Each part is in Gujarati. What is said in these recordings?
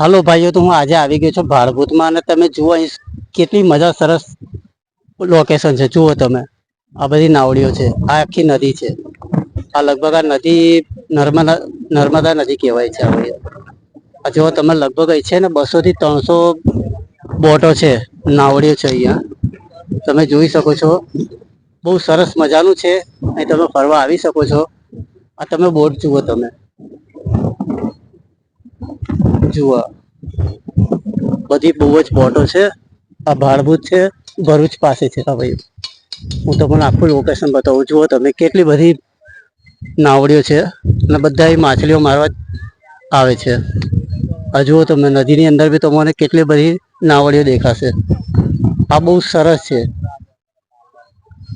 હાલો ભાઈઓ, તો હું આજે આવી ગયો છું ભાડભૂતમાં અને તમે જુઓ અહીં કેટલી મજા સરસ લોકેશન છે. જુઓ તમે. આ બધી નાવડીઓ છે. આ આખી નદી છે. આ લગભગ આ નદી નર્મદા નર્મદા નદી કહેવાય છે આવી આ જુઓ તમે, લગભગ અહીં છે ને બસોથી ત્રણસો બોટો છે, નાવડીઓ છે અહીંયા. તમે જોઈ શકો છો. બહુ સરસ મજાનું છે. અહીં તમે ફરવા આવી શકો છો. આ તમે બોટ જુઓ તમે. જુઓ. બધી બહુ જ બોટો છે. આ ભાડભૂત છે, ભરૂચ પાસે છે. હા ભાઈ. હું તમને આખું લોકેશન બતાવું. જુઓ તમે કેટલી બધી નાવડીઓ છે અને બધા માછલીઓ મારવા આવે છે. આ તમે, નદીની અંદર બી તમને કેટલી બધી નાવડીઓ દેખાશે. આ બહુ સરસ છે.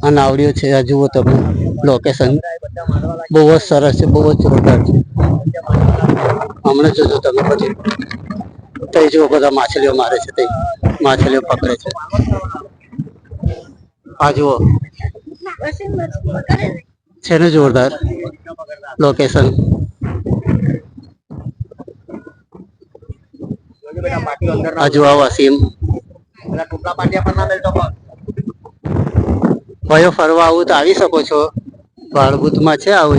આ નાવડીઓ છે. આ જુઓ તમે લોકેશન બહુ જ સરસ છે, બહુ જ જોરદાર છે. હમણાં જોજો તમે બધી. તઈ જુઓ બધા માછલીઓ મારે છે, તઈ માછલીઓ પકડે છે. આ જુઓ. છે ને જોરદાર લોકેશન આ વસીમ ભાઈઓ, ફરવા આવું તો આવી શકો છો. ભાળભૂતમાં છે આવું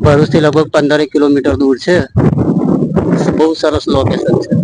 ભરૂચથી લગભગ પંદરેક કિલોમીટર દૂર છે. બહુ સરસ લોકેશન છે.